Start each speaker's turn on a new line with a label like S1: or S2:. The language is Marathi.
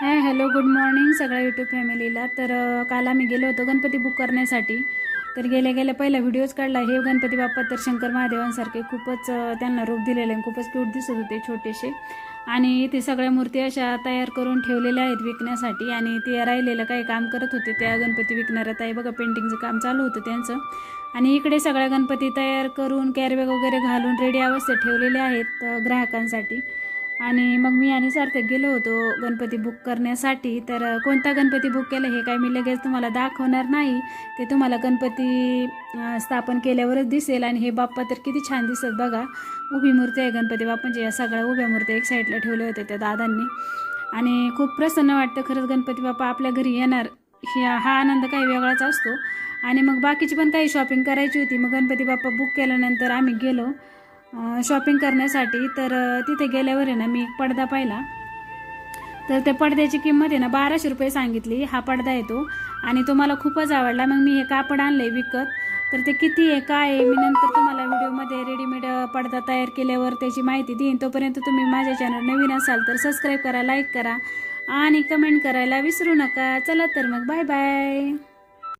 S1: हाय हॅलो गुड मॉर्निंग सगळ्या यूट्यूब फॅमिलीला. तर काल आम्ही गेलो होतो गणपती बुक करण्यासाठी. तर गेल्या गेल्या पहिला व्हिडिओज काढला. हे गणपती बाप्पा तर शंकर महादेवांसारखे खूपच त्यांना रूप दिलेले आहे खूपच क्यूट दिसत होते छोटेसे. आणि इथे सगळ्या मूर्ती अशा तयार करून ठेवलेल्या आहेत विकण्यासाठी. आणि ते राहिलेलं काही काम करत होते त्या गणपती विकणाऱ्या ताई. बघा पेंटिंगचं काम चालू होतं त्यांचं. आणि इकडे सगळ्या गणपती तयार करून कॅरबॅग वगैरे घालून रेडी अवस्थेत ठेवलेले आहेत ग्राहकांसाठी. आणि मग मी आणि सार्थक गेलो होतो गणपती बुक करण्यासाठी. तर कोणता गणपती बुक केला हे काय मी लगेच तुम्हाला दाखवणार नाही. ते तुम्हाला गणपती स्थापन केल्यावरच दिसेल आणि हे बाप्पा तर किती छान दिसत बघा. उभी मूर्ती आहे गणपती बाप्पांची. या सगळ्या उभ्या मूर्ती एक साईडला ठेवल्या होत्या त्या दादांनी. आणि खूप प्रसन्न वाटतं खरंच गणपती बाप्पा आपल्या घरी येणार. ह्या हा आनंद काही वेगळाच असतो. आणि मग बाकीची पण काही शॉपिंग करायची होती. मग गणपती बाप्पा बुक केल्यानंतर आम्ही गेलो. शॉपिंग करण्यासाठी तर तिथे गेल्यावर आहे ना मी एक पडदा पाहिला. तर त्या पडद्याची किंमत आहे ना बाराशे रुपये सांगितली. हा पडदा येतो आणि तो मला खूपच आवडला. मग मी हे कापड आणलं आहे विकत. तर ते किती आहे काय आहे मी नंतर तुम्हाला व्हिडिओमध्ये रेडीमेड पडदा तयार केल्यावर त्याची माहिती देईन. तोपर्यंत तुम्ही माझ्या चॅनल नवीन असाल तर सबस्क्राईब करा लाईक करा आणि कमेंट करायला विसरू नका. चला तर मग बाय बाय